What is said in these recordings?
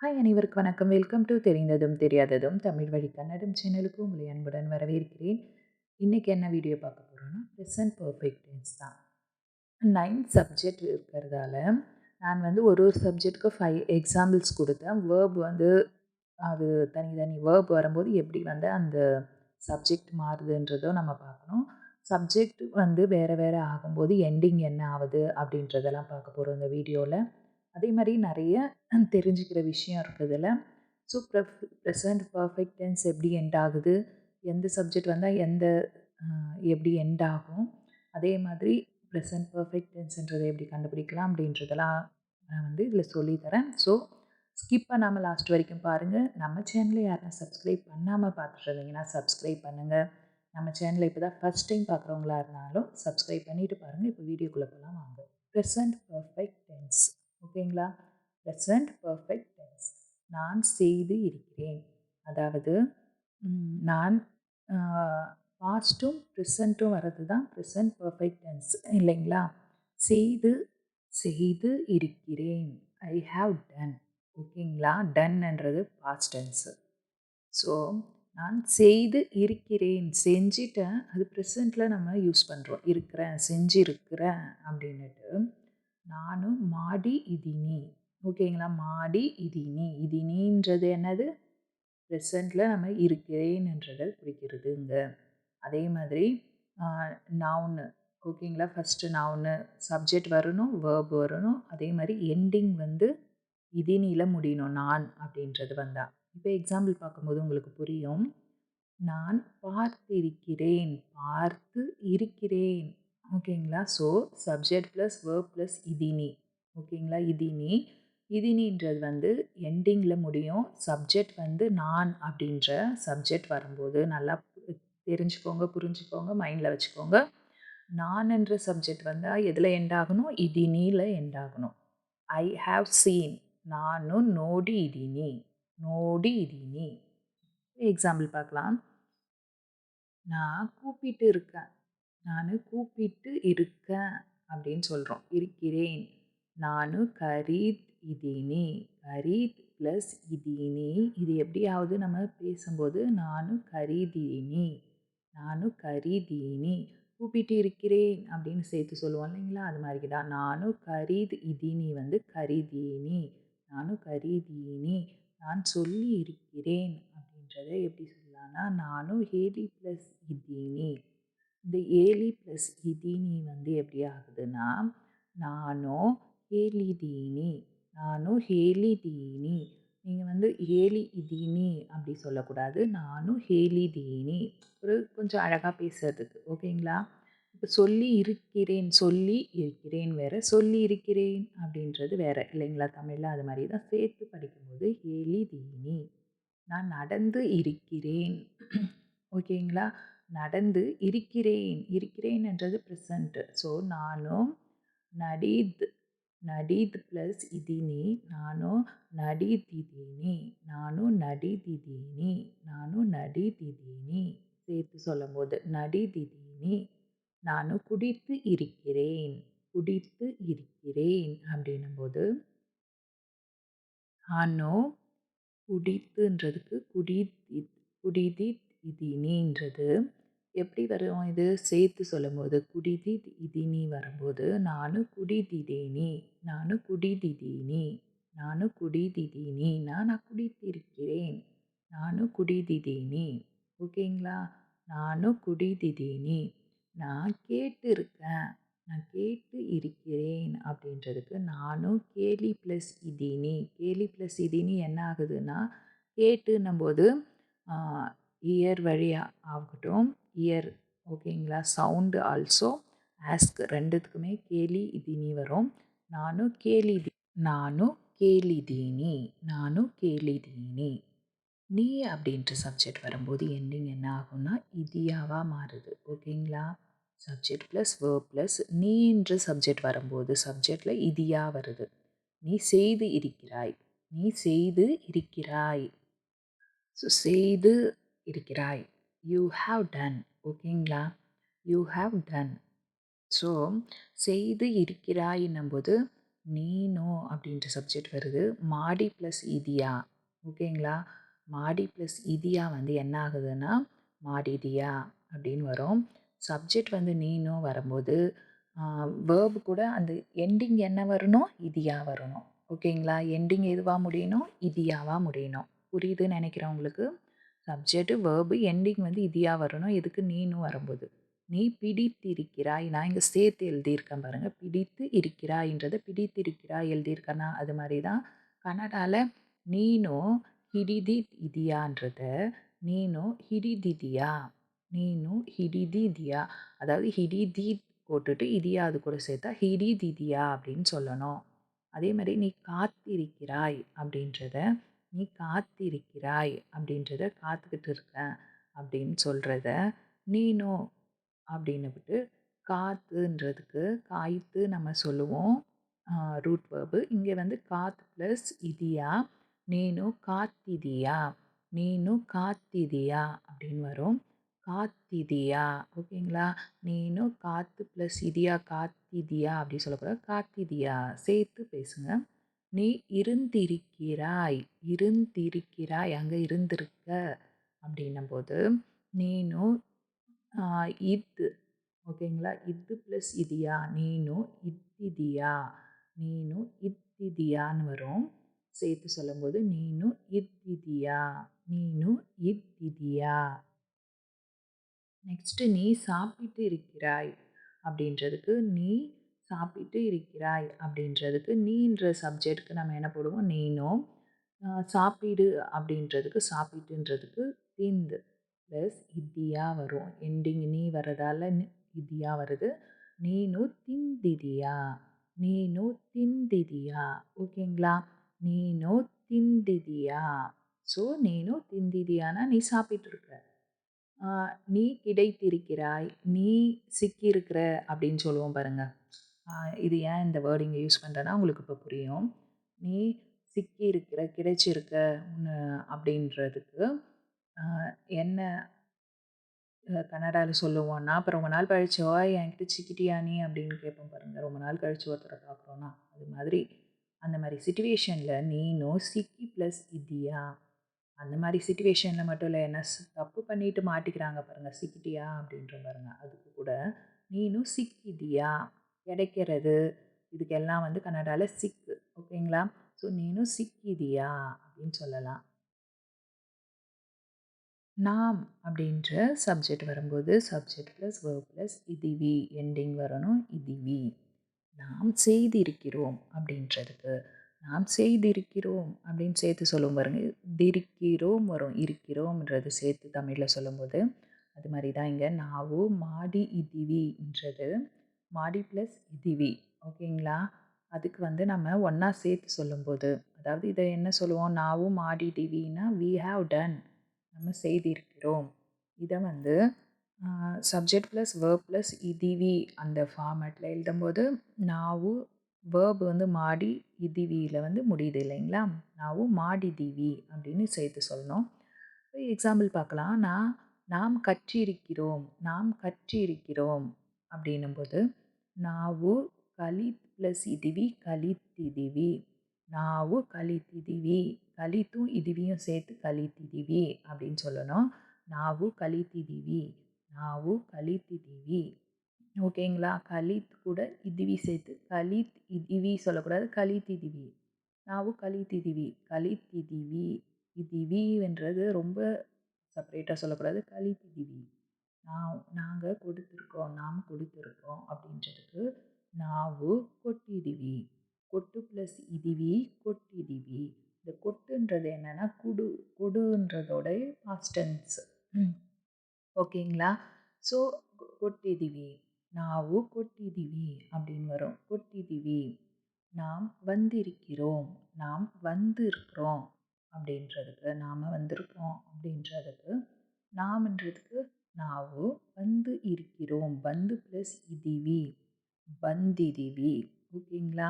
Hi அனைவருக்கு வணக்கம். Welcome to தெரிந்ததும் தெரியாததும் தமிழ் வழி கன்னடம் சேனலுக்கு உங்களை அன்புடன் வரவேற்கிறேன். இன்றைக்கி என்ன வீடியோ பார்க்க போகிறோன்னா ப்ரெசன்ட் பர்ஃபெக்ட் டென்ஸ் தான். நைன் சப்ஜெக்ட் இருக்கிறதால நான் வந்து ஒரு ஒரு சப்ஜெக்ட்டுக்கு ஃபைவ் எக்ஸாம்பிள்ஸ் கொடுத்தேன். வேர்ப் வந்து அது தனி தனி வேர்ப் வரும்போது எப்படி வந்து அந்த சப்ஜெக்ட் மாறுதுன்றதோ நம்ம பார்க்கணும். சப்ஜெக்ட் வந்து வேறு வேறு ஆகும்போது எண்டிங் என்ன ஆகுது அப்படின்றதெல்லாம் பார்க்க போகிறோம் இந்த வீடியோவில் அதே மாதிரி நிறைய தெரிஞ்சுக்கிற விஷயம் இருக்குதுல ஸோ ப்ரெஃப் ப்ரெசன்ட் பர்ஃபெக்ட் டென்ஸ் எப்படி எண்ட் ஆகுது? எந்த சப்ஜெக்ட் வந்தால் எந்த எப்படி எண்ட் ஆகும்? அதே மாதிரி ப்ரெசன்ட் பர்ஃபெக்ட் டென்ஸ்ன்றதை எப்படி கண்டுபிடிக்கலாம் அப்படின்றதெல்லாம் நான் வந்து இதில் சொல்லித்தரேன். ஸோ ஸ்கிப் பண்ணாமல் லாஸ்ட் வரைக்கும் பாருங்கள் நம்ம சேனலை யாரும் சப்ஸ்கிரைப் பண்ணாமல் பார்த்துட்டு இருந்தீங்கன்னா சப்ஸ்கிரைப் பண்ணுங்கள் நம்ம சேனலை இப்போ தான் ஃபஸ்ட் டைம் பார்க்குறவங்களா இருந்தாலும் சப்ஸ்கிரைப் பண்ணிவிட்டு பாருங்கள் இப்போ வீடியோக்குள்ளே போகலாம் வாங்க. Present perfect tense. ஓகேங்களா? ப்ரெசன்ட் பர்ஃபெக்ட் டென்ஸ் நான் செய்து இருக்கிறேன். அதாவது நான் பாஸ்ட்டும் ப்ரெசண்ட்டும் வர்றது தான் ப்ரெசன்ட் பர்ஃபெக்ட் டென்ஸ் இல்லைங்களா? செய்து செய்து இருக்கிறேன். ஐ ஹாவ் டன் ஓகேங்களா? டன்ன்றது பாஸ்ட் டென்ஸு ஸோ நான் செய்து இருக்கிறேன். செஞ்சிட்டேன். அது ப்ரெசண்ட்டில் நம்ம யூஸ் பண்ணுறோம் இருக்கிறேன் செஞ்சிருக்கிறேன் அப்படின்னுட்டு நானும் மாடி இதினி ஓகேங்களா? மாடி இதினி இதினின்றது என்னது? ப்ரெசண்டில் நம்ம இருக்கிறேன்ன்றதை குறிக்கிறதுங்க. அதே மாதிரி நவுனு ஓகேங்களா? ஃபஸ்ட்டு நவுனு சப்ஜெக்ட் வரணும் வேர்ப் வரணும். அதே மாதிரி எண்டிங் வந்து இதினியில் முடியணும் நான் அப்படின்றது வந்தால் இப்போ எக்ஸாம்பிள் பார்க்கும்போது உங்களுக்கு புரியும். நான் பார்த்திருக்கிறேன் பார்த்து இருக்கிறேன். ஓகேங்களா? So subject plus verb plus இதினி. ஓகேங்களா? இதினி. இதினின்றது வந்து எண்டிங்கில் முடியும். சப்ஜெக்ட் வந்து நான் அப்படின்ற சப்ஜெக்ட் வரும்போது நல்லா தெரிஞ்சுக்கோங்க புரிஞ்சுக்கோங்க மைண்டில் வச்சுக்கோங்க. நான்ன்ற சப்ஜெக்ட் வந்தால் எதில் எண்ட் ஆகணும்? இதினியில் எண்ட் ஆகணும். ஐ ஹாவ் சீன் நானும் நோடி இதினி. நோடி இதினி. எக்ஸாம்பிள் பார்க்கலாம் நான் கூப்பிட்டு இருக்கேன். நான் கூப்பிட்டு இருக்கேன் அப்படின்னு சொல்கிறோம் இருக்கிறேன். நான் கரீத் இதீனி. கரீத் ப்ளஸ் இதீனி. இது எப்படியாவது நம்ம பேசும்போது நானும் கரீதீனி நானும் கரீதீனி கூப்பிட்டு இருக்கிறேன். அப்படின்னு சேர்த்து சொல்லுவோம் இல்லைங்களா? அது மாதிரி தான். நானும் கரீத் இதீனி. வந்து கரீதீனி நானும் கரீதீனி நான் சொல்லி இருக்கிறேன் அப்படின்றத எப்படி சொல்லலாம்னா நானும் ஹேலி ப்ளஸ் இதீனி. இந்த ஏலி ப்ளஸ் இதீனி வந்து எப்படி ஆகுதுன்னா நானும் ஹேலிதீனி நானும் ஹேலிதீனி. நீங்கள் வந்து ஹேலி இதீனி அப்படி சொல்லக்கூடாது. நானும் ஹேலிதீனி. ஒரு கொஞ்சம் அழகாக பேசுறதுக்கு ஓகேங்களா? இப்போ சொல்லி இருக்கிறேன் சொல்லி இருக்கிறேன் வேறு சொல்லி இருக்கிறேன் அப்படின்றது வேறு இல்லைங்களா? தமிழில் அது மாதிரி தான் சேர்த்து படிக்கும்போது எளிதீனி நான் நடந்து இருக்கிறேன். ஓகேங்களா? நடந்து இருக்கிறேன் இருக்கிறேன்ன்றது ப்ரெசண்ட்டு ஸோ நானும் நடீத் நடீத் ப்ளஸ் இதினி நானும் நடிதிதினி நானும் நடிதிதினி நானும் நடிதிதினி சேர்த்து சொல்லும் போது நடிதிதினி நானும் குடித்து இருக்கிறேன் குடித்து இருக்கிறேன் அப்படின்னும்போது நானும் குடித்துன்றதுக்கு குடி குடிதி இதினின்றது எப்படி வரும் இது? சேர்த்து சொல்லும்போது குடிதி இதினி வரும்போது நானும் குடிதிதேனி நானும் குடிதிதீனி நான் குடிதிதீனி நான் குடித்திருக்கிறேன் நானும் குடிதிதீனி ஓகேங்களா நானும் குடிதிதீனி நான் கேட்டு இருக்கேன் நான் கேட்டு இருக்கிறேன் அப்படின்றதுக்கு நானும் கேலி ப்ளஸ் இதினி கேலி ப்ளஸ் இதினி என்ன ஆகுதுன்னா கேட்டுன்னும்போது இயர் வழியாக ஆகட்டும். இயர் ஓகேங்களா சவுண்டு ஆல்சோ ஆஸ்க் ரெண்டுத்துக்குமே கேலி இதினி வரும். நானும் கேலி நானும் கேலிதீனி நானும் கேலிதீனி நீ அப்படின்ற சப்ஜெக்ட் வரும்போது எண்டிங் என்ன ஆகும்னா இதியாவாக மாறுது ஓகேங்களா சப்ஜெக்ட் ப்ளஸ் வேர் ப்ளஸ் நீன்ற சப்ஜெக்ட் வரும்போது சப்ஜெக்டில் இதியா வருது. நீ செய்து இருக்கிறாய் நீ செய்து இருக்கிறாய். ஸோ செய்து இருக்கிறாய். யூ ஹாவ் டன் ஓகேங்களா? யூ ஹாவ் டன் ஸோ செய்து இருக்கிறாயின்னும்போது நீனோ அப்படின்ற சப்ஜெக்ட் வருது. மாடி ப்ளஸ் இதியா ஓகேங்களா? மாடி ப்ளஸ் இதியா வந்து என்ன ஆகுதுன்னா மாடிதியா அப்படின்னு வரும். சப்ஜெக்ட் வந்து நீனோ வரும்போது வேர்பு கூட அந்த எண்டிங் என்ன வரணும்? இதியாக வரணும். ஓகேங்களா? எண்டிங் எதுவாக முடியணும்? இதியாவாக முடியணும். புரியுதுன்னு நினைக்கிறேன் உங்களுக்கு? சப்ஜெக்ட் வேர்பு எண்டிங் வந்து இதியா வரணும். எதுக்கு நீனும் வரும்போது? நீ பிடித்திருக்கிறாய். நான் இங்கே சேர்த்து எழுதியிருக்கேன் பாருங்கள் பிடித்து இருக்கிறாய்ன்றதை பிடித்திருக்கிறாய் எழுதியிருக்கேன்னா அது மாதிரி தான் கன்னடாவில் நீனும் ஹிடிதி இதியான்றத நீனும் ஹிடிதிதியா? நீனும் ஹிடிதிதியா? அதாவது ஹிடிதி போட்டுட்டு இதியா அது கூட சேர்த்தா ஹிடிதிதியா அப்படின்னு சொல்லணும். அதே மாதிரி நீ காத்திருக்கிறாய் அப்படின்றத நீ காத்திருக்கிறாய் அப்படின்றத காத்துக்கிட்டு இருக்கேன் அப்படின்னு சொல்கிறத நீனோ அப்படின்னு விட்டு காத்துன்றதுக்கு காய்த்து நம்ம சொல்லுவோம். ரூட் வேர்பு இங்கே வந்து காத் ப்ளஸ் இதியா? நீனு காத்திதியா? நீனு காத்திதியா அப்படின்னு வரும். காத்திதியா ஓகேங்களா? நீனு காத்து ப்ளஸ் இதியா காத்திதியா அப்படி சொல்லக்கூடாது. காத்திதியா சேர்த்து பேசுங்க. நீ இருந்திருக்கிறாய் இருந்திருக்கிறாய் அங்கே இருந்திருக்க அப்படின்னும்போது நீனும் இது ஓகேங்களா? இது ப்ளஸ் இதியா? நீனும் இத்திதியா? நீனும் இத்திதியான்னு வரும். சேர்த்து சொல்லும்போது நீனும் இத்திதியா? நீனும் இத்திதியா? நெக்ஸ்ட்டு நீ சாப்பிட்டு இருக்கிறாய். அப்படின்றதுக்கு நீ சாப்பிட்டு இருக்கிறாய் அப்படின்றதுக்கு நீன்ற சப்ஜெக்ட்க்கு நம்ம என்ன போடுவோம்? நீனும் சாப்பிடு அப்படின்றதுக்கு சாப்பிட்டுன்றதுக்கு தீந்து ப்ளஸ் இத்தியா வரும். எண்டிங் நீ வர்றதால இத்தியா வருது. நீனு திந்திதியா நீனு திந்திதியா ஓகேங்களா? நீனு திந்திதியா ஸோ நீனு திந்திதியானா நீ சாப்பிட்டு இருக்க நீ கிடைத்திருக்கிறாய். நீ சிக்கியிருக்கிற அப்படின்னு சொல்லுவோம் பாருங்க. இது ஏன் இந்த வேர்டிங்கை யூஸ் பண்ணுறேன்னா உங்களுக்கு இப்போ புரியும். நீ சிக்கி இருக்கிற கிடைச்சிருக்க ஒன்று அப்படின்றதுக்கு என்ன கன்னடாவில் சொல்லுவோன்னா அப்போ ரொம்ப நாள் கழிச்சு ஓய் என்கிட்ட சிக்கிட்டியா நீ? அப்படின்னு கேட்போம் பாருங்கள் ரொம்ப நாள் கழிச்சு ஒருத்தரை பார்க்குறோன்னா அது மாதிரி. அந்த மாதிரி சுச்சுவேஷனில் நீனும் சிக்கி ப்ளஸ் இதியா அந்த மாதிரி சுச்சுவேஷனில் மட்டும் இல்லை என்ன தப்பு பண்ணிட்டு மாட்டிக்கிறாங்க பாருங்கள் சிக்கிட்டியா அப்படின்ற பாருங்கள் அதுக்கு கூட நீனும் சிக்கிதியா கிடைக்கிறது. இதுக்கெல்லாம் வந்து கன்னடாவில் சிக்கு ஓகேங்களா? ஸோ நீனும் சிக்கிதியா? அப்படின்னு சொல்லலாம். நாம் அப்படின்ற சப்ஜெக்ட் வரும்போது சப்ஜெக்ட் ப்ளஸ் வேர்ப் ப்ளஸ் இதிவி எண்டிங் வரணும் இதிவி. நாம் செய்திருக்கிறோம் அப்படின்றதுக்கு. நாம் செய்திருக்கிறோம் அப்படின்னு சேர்த்து சொல்லும் பாருங்க. திருக்கிறோம் வரும். இருக்கிறோம்ன்றது சேர்த்து தமிழில் சொல்லும்போது. அது மாதிரி தான் இங்கே. நாவு மாடி இதிவின்றது மாடி ப்ளஸ் இதிவி. ஓகேங்களா? அதுக்கு வந்து நம்ம ஒன்றா சேர்த்து சொல்லும்போது அதாவது இதை என்ன சொல்லுவோம்? நாவும் மாடி டிவின்னா வி ஹாவ் டன் நம்ம செய்திருக்கிறோம். இதை வந்து சப்ஜெக்ட் ப்ளஸ் வேர்ப் ப்ளஸ் இதிவி அந்த ஃபார்மேட்டில் எழுதும்போது நாவு வேர்ப் வந்து மாடி இதிவியில் வந்து முடியுது இல்லைங்களா? நாவும் மாடி திவி அப்படின்னு சேர்த்து சொல்லணும். எக்ஸாம்பிள் பார்க்கலாம். நான் நாம் கற்றிருக்கிறோம். நாம் கற்றிருக்கிறோம். அப்படின்னும்போது நாவு கலித் ப்ளஸ் இதுவி கலித்திதிவி நாவு கலித்திதிவி கலித்தும் இதுவியும் சேர்த்து கலித்திதிவி அப்படின்னு சொல்லணும். நாவு கலித்திதிவி நாவு கலித்திதிவி ஓகேங்களா? கலித் கூட இதுவி சேர்த்து கலித் இதுவி சொல்லக்கூடாது கலித்திதிவி நாவு கலித்திதிவி கலித்திதிவி இதுவின்றது ரொம்ப செப்பரேட்டாக சொல்லக்கூடாது கலித்திதிவி நான் நாங்கள் கொடுத்துருக்கோம் நாம் கொடுத்துருக்கோம் அப்படின்றதுக்கு நாவு கொட்டிடுவி. கொட்டு ப்ளஸ் இதுவி கொட்டிடுவி. இந்த கொட்டுன்றது என்னென்னா குடு கொடுன்றதோட பாஸ்டன்ஸ் ஓகேங்களா? ஸோ கொட்டிதிவி நாவு கொட்டிதிவி அப்படின்னு வரும். கொட்டிதிவி நாம் வந்திருக்கிறோம். நாம் வந்திருக்கிறோம் அப்படின்றதுக்கு நாம் வந்திருக்கோம் அப்படின்றதுக்கு நாம்ன்றதுக்கு நாவு வந்து இருக்கிறோம் வந்து ப்ளஸ் இதிவி வந்திதிவி ஓகேங்களா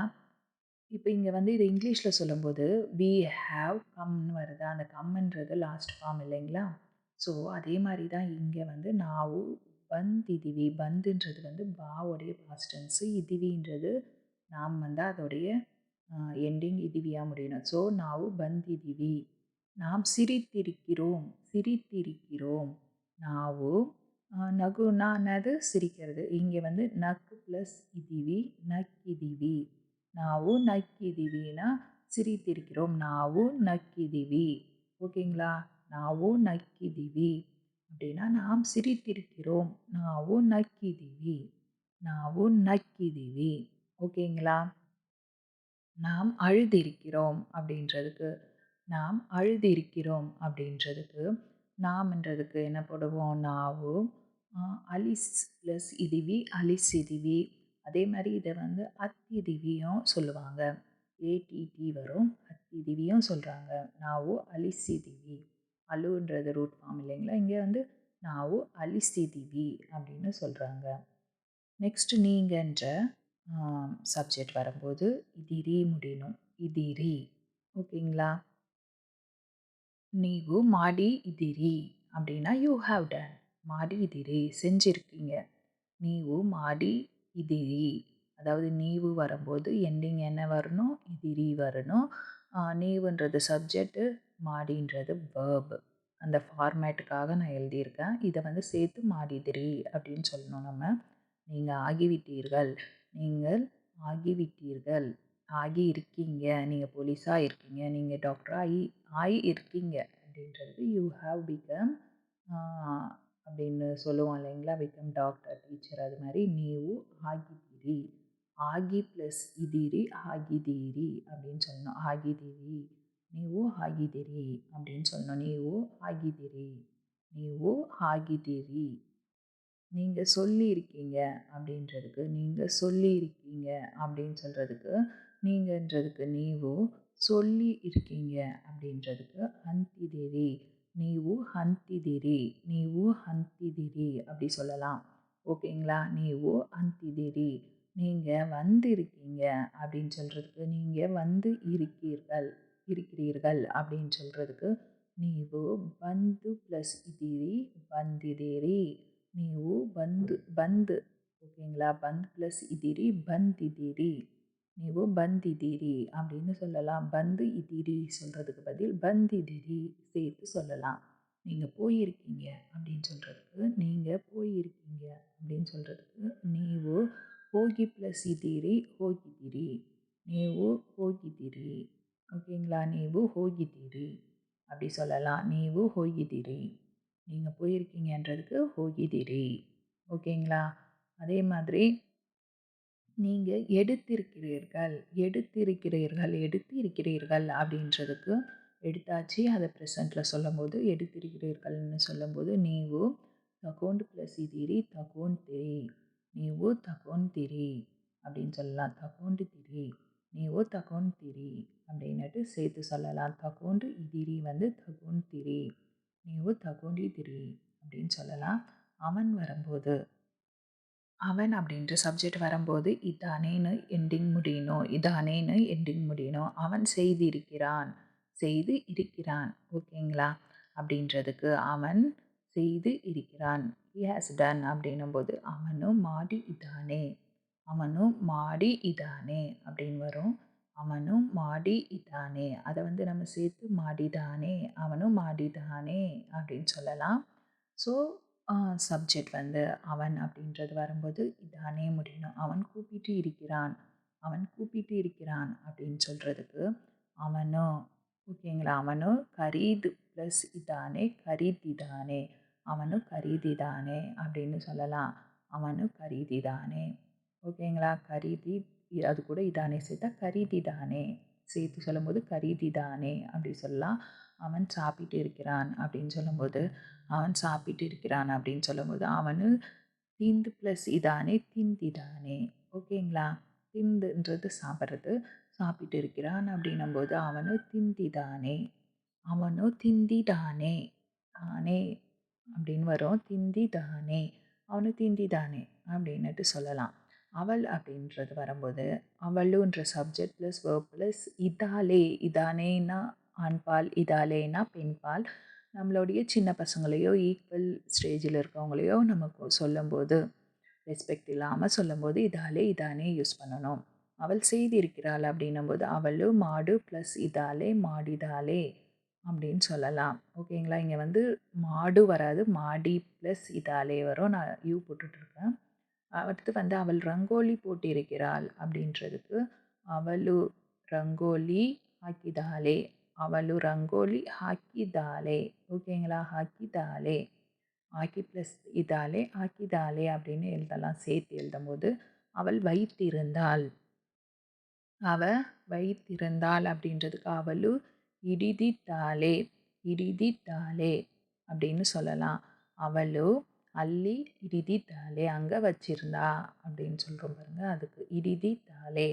இப்போ இங்கே வந்து இது இங்கிலீஷில் சொல்லும்போது வி ஹாவ் கம்னு வருது அந்த கம்ன்றது லாஸ்ட் ஃபார்ம் இல்லைங்களா ஸோ அதே மாதிரி தான் இங்கே வந்து நாவு பந்த் இதிவி பந்துன்றது வந்து பாவோடைய பாஸ்டன்ஸு இதிவின்றது நாம் வந்து அதோடைய எண்டிங் இதிவியாக முடியணும் ஸோ ನಾವು ಬಂದಿದ್ದೀವಿ நாம் சிரித்திருக்கிறோம் சிரித்திருக்கிறோம் ನಾವು ನಗು ನಾನದು ಸಿರಿಕ್கிறது இங்கே வந்து ನಕ್ಕು ಪ್ಲಸ್ ಇದೀವಿ ನಕ್ಕಿದೀವಿ ನಾವು ನಕ್ಕಿದೀವಿನ சிரித்திருக்கிறோம். ನಾವು ನಕ್ಕಿದೀವಿ ஓகேங்களா? ನಾವು ನಕ್ಕಿದೀವಿ அப்படின்னா நாம் சிரித்திருக்கிறோம். ನಾವು ನಕ್ಕಿದೀವಿ ನಾವು ನಕ್ಕಿದೀವಿ ஓகேங்களா? நாம் அழுதிருக்கிறோம் அப்படின்றதுக்கு நாம் அழுதிருக்கிறோம் அப்படின்றதுக்கு நாம்ன்றதுக்கு என்ன போடுவோம்? நாவு அலிஸ் ப்ளஸ் இதுவி அலிசிதிவி அதே மாதிரி இதை வந்து அத்திதிவியும் சொல்லுவாங்க. ஏடிடி வரும். அத்திதிவியும் சொல்கிறாங்க நாவு அலிசிதிவி அலுன்றது ரூட் ஃபார்ம் இல்லைங்களா? இங்கே வந்து நாவு அலிசிதிவி அப்படின்னு சொல்கிறாங்க நெக்ஸ்ட் நீங்கன்ற சப்ஜெக்ட் வரும்போது இதிரி முடியணும். இதிரி ஓகேங்களா? నీవు மாடி ఇదిరి அப்படின்னா யூ ஹாவ் டன் மாடி இதிரி செஞ்சிருக்கீங்க. நீவு மாடி இதிரி. அதாவது நீவு வரும்போது எண்டிங் என்ன வரணும்? இதிரி வரணும். நீவுன்றது சப்ஜெக்டு மாடின்றது வேர்பு அந்த ஃபார்மேட்டுக்காக நான் எழுதியிருக்கேன். இதை வந்து சேர்த்து மாடிதிரி அப்படின்னு சொல்லணும் நம்ம. நீங்கள் ஆகிவிட்டீர்கள். நீங்கள் ஆகிவிட்டீர்கள். ஆகி இருக்கீங்க நீங்கள் போலீஸாக இருக்கீங்க நீங்கள் டாக்டராக ஆகி ஆகி இருக்கீங்க அப்படின்றது யூ ஹாவ் பிகம் அப்படின்னு சொல்லுவோம் இல்லைங்களா பிகம் டாக்டர் டீச்சர் அது மாதிரி ನೀವು ಆಗಿದ್ದೀರಿ ಆಗಿ ಪ್ಲಸ್ ಇದ್ದೀರಿ ಆಗಿದ್ದೀರಿ அப்படின்னு சொல்லணும் ಆಗಿದ್ದೀರಿ ನೀವು ಆಗಿದ್ದೀರಿ அப்படின்னு சொல்லணும் ನೀವು ಆಗಿದ್ದೀರಿ ನೀವು ಆಗಿದ್ದೀರಿ நீங்கள் சொல்லியிருக்கீங்க அப்படின்றதுக்கு நீங்கள் சொல்லியிருக்கீங்க அப்படின்னு சொல்கிறதுக்கு நீங்கன்றதுக்கு நீவோ சொல்லி இருக்கீங்க அப்படின்றதுக்கு ஹந்திதிரி நீவு ஹந்திதிரி நீவு ஹந்திதிரி அப்படி சொல்லலாம். ஓகேங்களா? நீவு ஹந்திதிரி நீங்கள் வந்திருக்கீங்க அப்படின்னு சொல்கிறதுக்கு நீங்கள் வந்து இருக்கீர்கள் இருக்கிறீர்கள் அப்படின்னு சொல்கிறதுக்கு நீவு பந்து ப்ளஸ் இதிரி பந்திதிரி நீவு பந்து பந்து ஓகேங்களா? பந்து ப்ளஸ் இதிரி பந்திதிரி. ನೀವು ಬಂದಿದ್ದೀರಿ அப்படின்னு சொல்லலாம் பந்து இதிரி சொல்கிறதுக்கு பதில் பந்திதிரி சேர்த்து சொல்லலாம் நீங்கள் போயிருக்கீங்க அப்படின்னு சொல்கிறதுக்கு நீங்கள் போயிருக்கீங்க அப்படின்னு சொல்கிறதுக்கு ನೀವು ಹೋಗಿ ಪ್ಲಸ್ ಇದ್ದೀರಿ ಹೋಗಿದ್ದೀರಿ ನೀವು ಹೋಗಿದ್ದೀರಿ ஓகேங்களா ನೀವು ಹೋಗಿದ್ದೀರಿ அப்படி சொல்லலாம் ನೀವು ಹೋಗಿದ್ದೀರಿ நீங்கள் போயிருக்கீங்கன்றதுக்கு ಹೋಗಿದ್ದೀರಿ ஓகேங்களா அதே மாதிரி நீங்கள் எடுத்திருக்கிறீர்கள் எடுத்திருக்கிறீர்கள் எடுத்திருக்கிறீர்கள் அப்படின்றதுக்கு எடுத்தாச்சு. அதை ப்ரெசண்ட்டில் சொல்லும்போது எடுத்திருக்கிறீர்கள்னு சொல்லும்போது நீவு தகோண்டு ப்ளஸ் திரி தகோண்டு திரி. நீவு தகோன் திரி அப்படின்னு சொல்லலாம். தகோண்டு திரி நீவு தகோன் திரி அப்படின்னுட்டு சேர்த்து சொல்லலாம். தகோண்டு இதிரி வந்து தகோண்டு திரி நீவு தகோண்டி திரி அப்படின்னு சொல்லலாம். அவன் வரும்போது அவன் அப்படின்ற சப்ஜெக்ட் வரும்போது இதானேன்னு எண்டிங் முடியணும் இதானேன்னு எண்டிங் முடியணும். அவன் செய்திருக்கிறான் செய்து இருக்கிறான் ஓகேங்களா? அப்படின்றதுக்கு அவன் செய்து இருக்கிறான். ஹி ஹாஸ் டன் அப்படின்னும் போது அவனும் மாடி இதானே அவனும் மாடி இதானே அப்படின்னு வரும். அவனும் மாடி இதானே அதை வந்து நம்ம சேர்த்து மாடிதானே அவனும் மாடிதானே அப்படின்னு சொல்லலாம். ஸோ சப்ஜெக்ட் வந்து அவன் அப்படின்றது வரும்போது இதானே முடியணும் அவன் கூப்பிட்டு இருக்கிறான். அவன் கூப்பிட்டு இருக்கிறான் அப்படின்னு சொல்கிறதுக்கு அவனும் ஓகேங்களா? அவனும் கரீது. ப்ளஸ் இதானே. கரீதிதானே. அவனும் கரீதிதானே அப்படின்னு சொல்லலாம். அவனும் கரீதிதானே. ஓகேங்களா? கரீதி அது கூட இதானே சேர்த்தா கரீதிதானே. சேர்த்து சொல்லும்போது கரீதிதானே அப்படி சொல்லலாம். அவன் சாப்பிட்டு இருக்கிறான் அப்படின்னு சொல்லும்போது அவன் சாப்பிட்டு இருக்கிறான் அப்படின்னு சொல்லும்போது அவனு திந்து ப்ளஸ் இதானே திந்திதானே ஓகேங்களா? திந்துன்றது சாப்பிட்றது சாப்பிட்டு இருக்கிறான் அப்படின்னும்போது அவனு திந்திதானே அவனோ திந்திதானே தானே அப்படின்னு வரும். திந்திதானே அவனு திந்திதானே அப்படின்னுட்டு சொல்லலாம். அவள் அப்படின்றது வரும்போது அவளுன்ற சப்ஜெக்ட் ப்ளஸ் வேர்ப் ப்ளஸ் இதாலே இதானேன்னா ஆண்பால் இதாலேனா பெண் நம்மளுடைய சின்ன பசங்களையோ ஈக்குவல் ஸ்டேஜில் இருக்கவங்களையோ நமக்கு சொல்லும்போது ரெஸ்பெக்ட் இல்லாமல் சொல்லும்போது இதாலே இதானே யூஸ் பண்ணணும். அவள் செய்திருக்கிறாள் அப்படின்னும்போது அவளும் மாடு ப்ளஸ் இதாலே மாடிதாலே அப்படின்னு சொல்லலாம். ஓகேங்களா? இங்கே வந்து மாடு வராது மாடி ப்ளஸ் இதாலே வரும். நான் யூ போட்டுட்ருக்கேன். அடுத்து வந்து அவள் ரங்கோலி போட்டிருக்கிறாள் அப்படின்றதுக்கு அவளு ரங்கோலி ஆக்கிதாலே ಅವಳು ರಂಗೋಲಿ ಹಾಕಿದ್ದಾಳೆ ஓகேங்களா ಹಾಕಿದ್ದಾಳೆ ஆக்கி ப்ளஸ் இதாலே ஆக்கிதாலே அப்படின்னு எழுதலாம் சேர்த்து எழுதும்போது அவள் வைத்திருந்தாள் அவ வைத்திருந்தாள் அப்படின்றதுக்கு அவளு இடிதித்தாளே இடிதித்தாளே அப்படின்னு சொல்லலாம் அவளு அள்ளி இடிதித்தாளே அங்கே வச்சிருந்தா அப்படின்னு சொல்கிறோம் பாருங்க அதுக்கு இடிதித்தாளே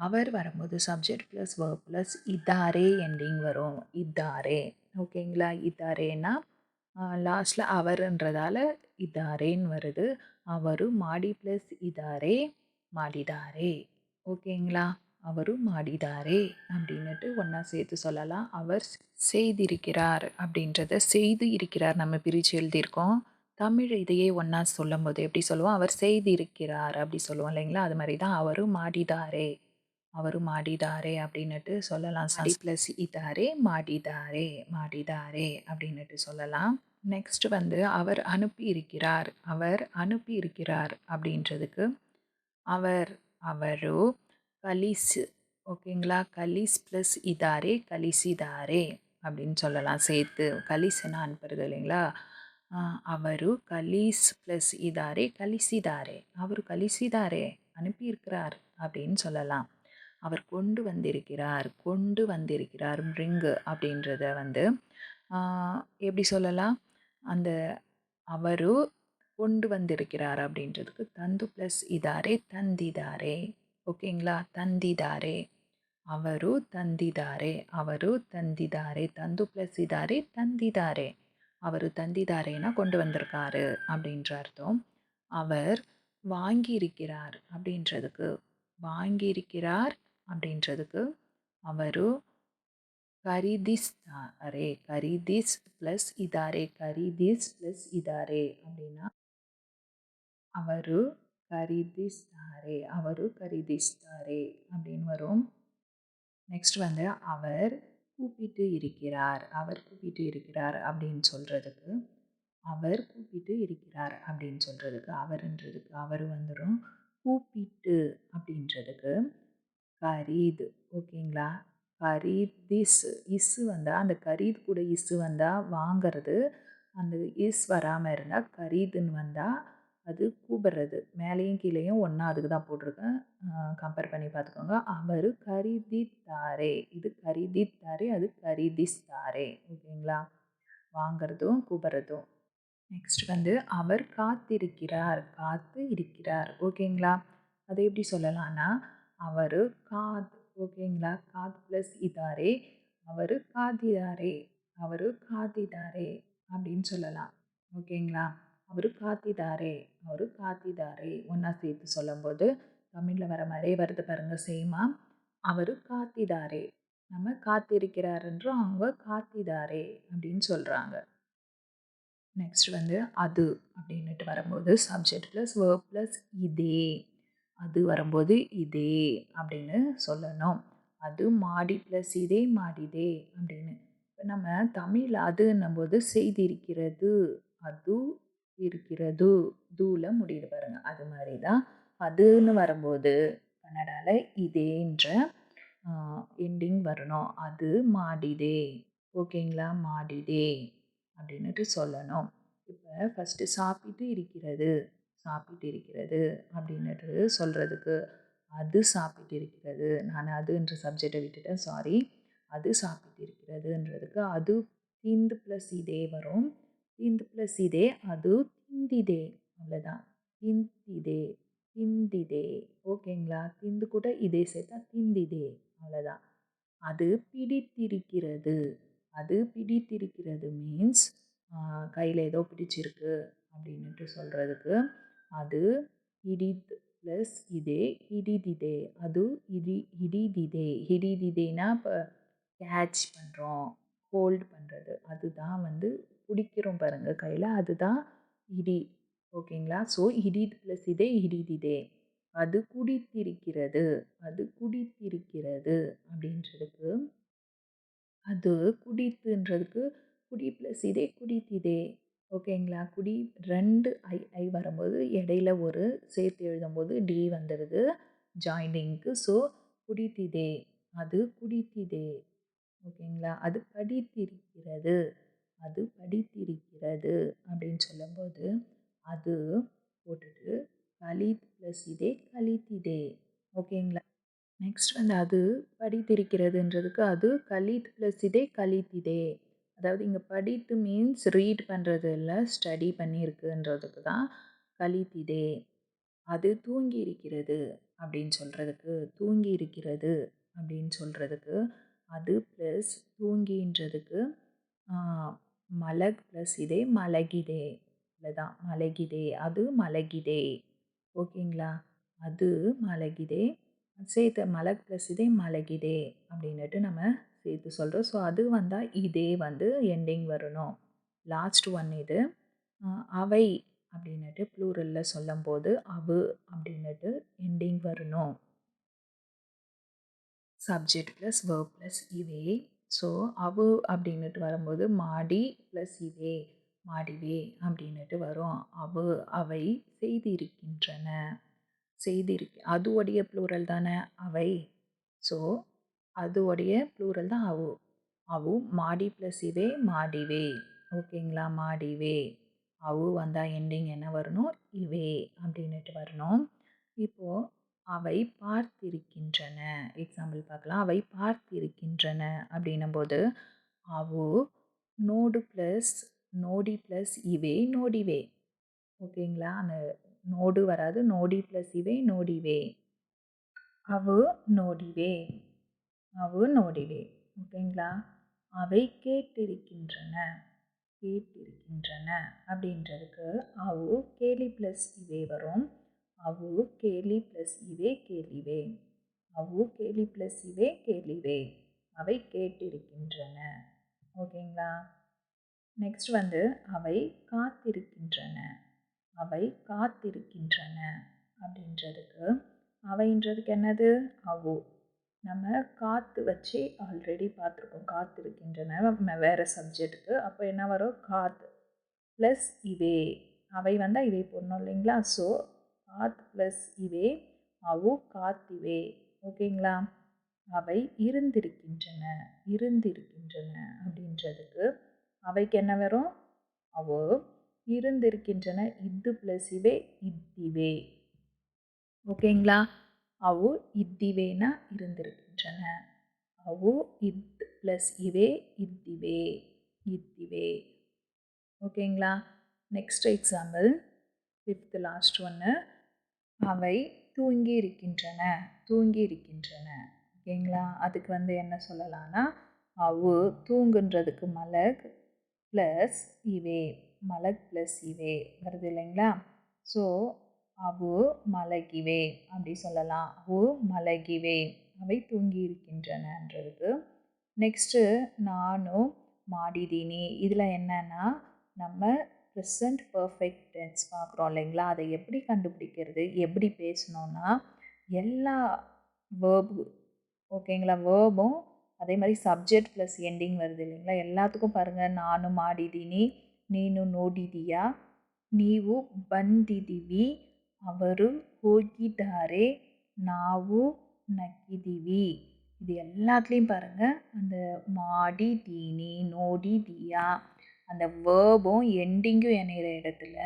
அவர் வரும்போது சப்ஜெக்ட் ப்ளஸ் வேர்ப் ப்ளஸ் இதாரே எண்டிங் வரும். இதாரே. ஓகேங்களா? இதாரேனா லாஸ்ட்டில் அவருன்றதால இதாரேன்னு வருது. அவரும் மாடி ப்ளஸ் இதாரே மாடிதாரே. ஓகேங்களா? அவரும் மாடிதாரே அப்படின்ட்டு ஒன்றா சேர்த்து சொல்லலாம். அவர் செய்திருக்கிறார் அப்படின்றத செய்து இருக்கிறார் நம்ம பிரித்து எழுதியிருக்கோம். தமிழ் இதையே ஒன்றா சொல்லும் போது எப்படி சொல்லுவோம்? அவர் செய்திருக்கிறார் அப்படி சொல்லுவோம் இல்லைங்களா? அது மாதிரி தான் அவரும் மாடிதாரே. அவரும் மாடிதாரே அப்படின்னுட்டு சொல்லலாம் சடி ப்ளஸ் இதாரே மாடிதாரே மாடிதாரே அப்படின்னுட்டு சொல்லலாம் நெக்ஸ்ட் வந்து அவர் அனுப்பி இருக்கிறார் அவர் அனுப்பி இருக்கிறார் அப்படின்றதுக்கு அவர் அவரோ கலிஸ் ஓகேங்களா கலிஸ் ப்ளஸ் இதாரே கலிசிதாரே அப்படின்னு சொல்லலாம் சேர்த்து கலிஸ்னா அனுப்புறது இல்லைங்களா ಅವರು கலீஸ் ப்ளஸ் இதாரே கலிசிதாரே அவர் கலிசிதாரே அனுப்பியிருக்கிறார் அப்படின்னு சொல்லலாம் அவர் கொண்டு வந்திருக்கிறார் கொண்டு வந்திருக்கிறார் ரிங்கு அப்படின்றத வந்து எப்படி சொல்லலாம் அந்த ಅವರು கொண்டு வந்திருக்கிறார் அப்படின்றதுக்கு தந்து ப்ளஸ் இதாரே தந்திதாரே ಓಕೆಂಗ್ಲಾ ತಂದಿದ್ದಾರೆ ಅವರು ತಂದಿದ್ದಾರೆ ಅವರು ತಂದಿದ್ದಾರೆ ತಂದು ப்ளஸ் இதாரே தந்திதாரே அவர் தந்திதாரேனா கொண்டு வந்திருக்காரு அப்படின்ற அர்த்தம் அவர் வாங்கியிருக்கிறார் அப்படின்றதுக்கு வாங்கியிருக்கிறார் அப்படின்றதுக்கு ಅವರು ಖರೀದಿಸ್ತಾರೆ ಖರೀದಿಸ್ ப்ளஸ் ಇದ್ದಾರೆ ಖರೀದಿಸ್ ப்ளஸ் ಇದ್ದಾರೆ அப்படின்னா ಅವರು ಖರೀದಿಸ್ತಾರೆ ಅವರು ಖರೀದಿಸ್ತಾರೆ அப்படின்னு வரும் நெக்ஸ்ட் வந்து அவர் கூப்பிட்டு இருக்கிறார் அவர் கூப்பிட்டு இருக்கிறார் அப்படின்னு சொல்கிறதுக்கு அவர் கூப்பிட்டு இருக்கிறார் அப்படின்னு சொல்கிறதுக்கு அவருன்றதுக்கு அவர் வந்துடும் கூப்பிட்டு அப்படின்றதுக்கு கரீது. ஓகேங்களா? கரீதிஸ் இஸ்ஸு வந்தால் அந்த கரீத் கூட இஸ்ஸு வந்தால் வாங்கிறது. அந்த இஸ் வராமல் இருந்தால் கரீதுன்னு வந்தால் அது கூப்பிடுறது. மேலேயும் கீழேயும் ஒன்றா அதுக்கு தான் போட்டிருக்கேன். கம்பேர் பண்ணி பார்த்துக்கோங்க. அவர் கரிதித்தாரே. இது கரிதித்தாரே அது கரிதிஸ்தாரே. ஓகேங்களா? வாங்கிறதும் கூப்பிட்றதும். நெக்ஸ்ட் வந்து அவர் காத்திருக்கிறார். காத்து இருக்கிறார். ஓகேங்களா? அதை எப்படி சொல்லலாம்னா அவர் காத் ஓகேங்களா? காத் ப்ளஸ் இதாரே. அவர் காத்திதாரே. அவர் காத்திதாரே அப்படின்னு சொல்லலாம். ஓகேங்களா? அவர் காத்திதாரே. அவர் காத்திதாரே. ஒன்றா சேர்த்து சொல்லும்போது தமிழில் வர மாதிரியே வருது பாருங்க சேமா அவர் காத்திதாரே. நம்ம காத்திருக்கிறாருன்றும் அவங்க காத்திதாரே அப்படின்னு சொல்கிறாங்க நெக்ஸ்ட் வந்து அது அப்படின்னுட்டு வரும்போது சப்ஜெக்ட் ப்ளஸ் வேர்ப் ப்ளஸ் இதே. அது வரும்போது இதே அப்படின்னு சொல்லணும். அது மாடி ப்ளஸ் இதே மாடிதே அப்படின்னு. இப்போ நம்ம தமிழ் அதுன்னும்போது செய்திருக்கிறது அது இருக்கிறது தூல முடியுது பாருங்கள் அது மாதிரி தான் அதுன்னு வரும்போது கன்னடாவில் இதேன்ற எண்டிங் வரணும். அது மாடிதே ஓகேங்களா? மாடிதே அப்படின்னுட்டு சொல்லணும். இப்போ ஃபஸ்ட்டு சாப்பிட்டு இருக்கிறது சாப்பிட்டு இருக்கிறது அப்படின்னுட்டு சொல்கிறதுக்கு அது சாப்பிட்டு இருக்கிறது. நான் அதுன்ற சப்ஜெக்டை விட்டுட்டேன். சாரி அது சாப்பிட்டு இருக்கிறதுன்றதுக்கு அது திந்து ப்ளஸ் இதே வரும். திந்து ப்ளஸ் இதே அது திந்திதே அவ்வளோதான் திந்திதே திந்திதே ஓகேங்களா? திந்து கூட இதே சேர்த்தா திந்திதே அவ்வளோதான் அது பிடித்திருக்கிறது. அது பிடித்திருக்கிறது மீன்ஸ் கையில் ஏதோ பிடிச்சிருக்கு அப்படின்ட்டு சொல்கிறதுக்கு அது ಹಿಡಿದ್ ப்ளஸ் இதே ಹಿಡಿದಿದೆ அது இடி இடிதிதே. ಹಿಡಿದಿದೆனா இப்போ கேட்ச் பண்ணுறோம் ஹோல்ட் பண்ணுறது அதுதான் வந்து பிடிக்கிறோம் பாருங்கள் கையில். அதுதான் இடி. ஓகேங்களா? ஸோ இடி ப்ளஸ் இதே இடிதிதே. அது குடித்திருக்கிறது. அது குடித்திருக்கிறது அப்படின்றதுக்கு அது குடித்துன்றதுக்கு குடி ப்ளஸ் இதே குடித்திதே. ஓகேங்களா? குடி ரெண்டு ஐ ஐ வரும்போது இடையில ஒரு சேர்த்து எழுதும்போது டி வந்துடுது ஜாயிண்டிங்க்கு. ஸோ குடித்திதே. அது குடித்திதே. ஓகேங்களா? அது படித்திருக்கிறது. அது படித்திருக்கிறது அப்படின்னு சொல்லும்போது அது போட்டுட்டு களி ப்ளஸ் இதே கழித்திதே ஓகேங்களா? நெக்ஸ்ட் வந்து அது படித்திருக்கிறதுன்றதுக்கு அது கலித் ப்ளஸ் இதே கலித்திதே. அதாவது இங்கே படித்து மீன்ஸ் ரீட் பண்ணுறது இல்லை ஸ்டடி பண்ணியிருக்குன்றதுக்கு தான் கலித்திதே அது தூங்கி இருக்கிறது அப்படின்னு சொல்கிறதுக்கு தூங்கி இருக்கிறது அப்படின்னு சொல்கிறதுக்கு அது ப்ளஸ் தூங்கின்றதுக்கு மலக் ப்ளஸ் இதே மலகிதே தான். மலகிதே அது மலகிதே. ஓகேங்களா? அது மலகிதே சேர்த்து மலக் ப்ளஸ் இதே மலகிதே அப்படின்னுட்டு நம்ம சேர்த்து சொல்கிறோம் ஸோ அது வந்தால் இதே வந்து எண்டிங் வரணும். லாஸ்ட் ஒன் இது. அவை அப்படின்னுட்டு ப்ளூரலில் சொல்லும்போது அவு அப்படின்னுட்டு எண்டிங் வரணும். சப்ஜெக்ட் ப்ளஸ் வேர்ப் ப்ளஸ் இவே. ஸோ அவு அப்படின்னுட்டு வரும்போது மாடி ப்ளஸ் இவே மாடிவே அப்படின்னுட்டு வரும். அவு அவை செய்திருக்கின்றன. செய்திருக்கு அதுவுடைய ப்ளூரல் தானே அவை. ஸோ அதுவுடைய ப்ளூரல் தான் அவு. அவு மாடி ப்ளஸ் இவே மாடிவே ஓகேங்களா மாடிவே அவு வந்தால் எண்டிங் என்ன வரணும்? இவே அப்படின்னுட்டு வரணும். இப்போது அவை பார்த்திருக்கின்றன. எக்ஸாம்பிள் பார்க்கலாம். அவை பார்த்திருக்கின்றன அப்படின்னும் போது அவு நோடு ப்ளஸ் நோடி ப்ளஸ் இவே நோடிவே ஓகேங்களா அந்த நோடு வராது. நோடி ப்ளஸ் இவே நோடிவே அவு நோடிவே அவு நோடிவே ஓகேங்களா? அவை கேட்டிருக்கின்றன. கேட்டிருக்கின்றன. அப்படின்றதுக்கு அவு கேலி ப்ளஸ் இவே வரும். அவு கேலி ப்ளஸ் இவே கேலிவே. அவு கேலி ப்ளஸ் இவே கேலிவே. அவை கேட்டிருக்கின்றன. ஓகேங்களா? நெக்ஸ்ட் வந்து அவை காத்திருக்கின்றன. அவை காத்திருக்கின்றன. அப்படின்றதுக்கு அவைன்றதுக்கு என்னது? அவு. நம்ம காற்று வச்சு ஆல்ரெடி பார்த்துருக்கோம். காற்று இருக்கின்றன. வேறு சப்ஜெக்ட்டுக்கு அப்போ என்ன வரும்? காத் ப்ளஸ் இவே. அவை வந்தால் இவை போடணும் இல்லைங்களா? ஸோ காத் ப்ளஸ் இவே அவு காத்திவே. ஓகேங்களா? அவை இருந்திருக்கின்றன. இருந்திருக்கின்றன அப்படின்றதுக்கு அவைக்கு என்ன வரும்? அவோ இருந்திருக்கின்றன. இது ப்ளஸ் இவே இத்திவே ஓகேங்களா? அவு இத்திவேனா இருந்திருக்கின்றன. அவு இத் ப்ளஸ் இவே இத்திவே இத்திவே. ஓகேங்களா? நெக்ஸ்ட் எக்ஸாம்பிள் ஃபிஃப்த் லாஸ்ட் ஒன்று அவை தூங்கி இருக்கின்றன தூங்கி இருக்கின்றன. ஓகேங்களா? அதுக்கு வந்து என்ன சொல்லலாம்னா அவு தூங்குன்றதுக்கு மலக் ப்ளஸ் இவே மலக் ப்ளஸ் இவே வருது இல்லைங்களா? ஸோ அவு மலகிவே அப்படி சொல்லலாம். அவு மலகிவே. அவை தூங்கி இருக்கின்றனன்றது நெக்ஸ்ட்டு நானும் மாடிதீனி. இதில் என்னென்னா நம்ம ப்ரெசண்ட் பர்ஃபெக்ட் டென்ஸ் பார்க்குறோம் இல்லைங்களா? அதை எப்படி கண்டுபிடிக்கிறது? எப்படி பேசணும்னா எல்லா வேர்பு ஓகேங்களா? வேர்பும் அதே மாதிரி சப்ஜெக்ட் ப்ளஸ் எண்டிங் வருது இல்லைங்களா? எல்லாத்துக்கும் பாருங்கள் நானும் மாடிதினி நீனும் நோடிதியா நீவு பந்திதிவி ಅವರು ಹೋಗಿದ್ದಾರೆ ನಾವು ನಕ್ಕಿದ್ದೀವಿ இது எல்லாத்துலேயும் பாருங்கள் அந்த மாடிதீனி நோடிதியா அந்த வேர்பும் எண்டிங்கும் இணையிற இடத்துல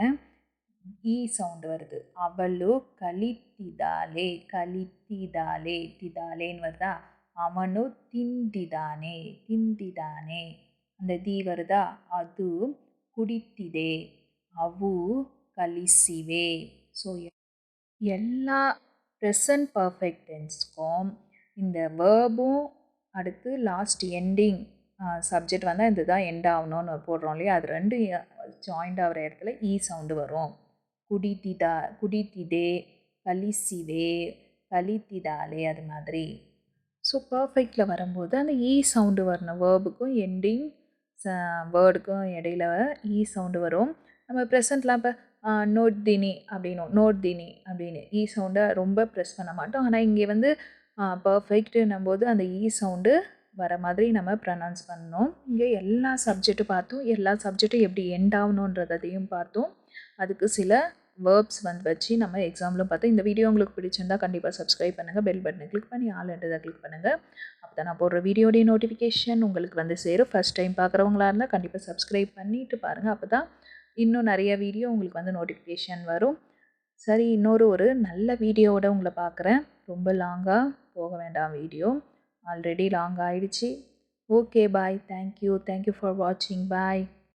ஈ சவுண்டு வருது அவளு கலித்திதாலே கலித்திதாலே திதாலேன்னு வருதா ಅವನು ತಿಂದಿದ್ದಾನೆ ತಿಂದಿದ್ದಾನೆ அந்த தி வருதா ಅದು ಕುಡಿತಿದೆ ಅವು ಕಲಿಸಿವೆ ஸோ எல்லா ப்ரெசன்ட் பர்ஃபெக்ட் டென்ஸ்க்கும் இந்த வேர்பும் அடுத்து லாஸ்ட் எண்டிங் சப்ஜெக்ட் வந்தால் இது தான் எண்ட் ஆகணும்னு போடுறோம் இல்லையா? அது ரெண்டு ஜாயிண்ட் ஆகிற இடத்துல e இ சவுண்டு வரும். குடித்திதா குடித்திதே கலிசிவே கலித்திதாலே அது மாதிரி. ஸோ பர்ஃபெக்டில் வரும்போது அந்த e இ சவுண்டு வரணும் வேர்புக்கும் எண்டிங் வேர்டுக்கும் இடையில e இ சவுண்டு வரும். நம்ம ப்ரெசண்ட்லாம் இப்போ நோட் தினி அப்படின்னும். நோட் தினி அப்படின்னு. ஈ சவுண்டை ரொம்ப ப்ரெஸ் பண்ண மாட்டோம். ஆனால் இங்கே வந்து பர்ஃபெக்ட்டுன்னும் போது அந்த ஈ சவுண்டு வர மாதிரி நம்ம ப்ரனவுன்ஸ் பண்ணோம். இங்கே எல்லா சப்ஜெக்ட்டும் பார்த்தோம் எல்லா சப்ஜெக்ட்டும் எப்படி எண்ட் ஆகணுன்றதையும் பார்த்தோம் அதுக்கு சில வேர்ப்ஸ் வந்து வச்சு நம்ம எக்ஸாம்பிளும் பார்த்தோம் இந்த வீடியோ உங்களுக்கு பிடிச்சிருந்தா கண்டிப்பாக சப்ஸ்கிரைப் பண்ணுங்கள் பெல் பட்டனை கிளிக் பண்ணி ஆளுன்றதை கிளிக் பண்ணுங்கள் அப்போ தான் நான் போடுற வீடியோடைய நோட்டிஃபிகேஷன் உங்களுக்கு வந்து சேரும். ஃபஸ்ட் டைம் பார்க்குறவங்களா இருந்தால் கண்டிப்பாக சப்ஸ்கிரைப் பண்ணிவிட்டு பாருங்கள் அப்போ தான் இன்னும் நிறைய வீடியோ உங்களுக்கு வந்து நோட்டிஃபிகேஷன் வரும். சரி இன்னொரு ஒரு நல்ல வீடியோவோட உங்களை பார்க்குறேன். ரொம்ப லாங்காக போக வேண்டாம் வீடியோ ஆல்ரெடி லாங் ஆயிடுச்சு. Okay bye thank you thank you for வாட்சிங் பாய்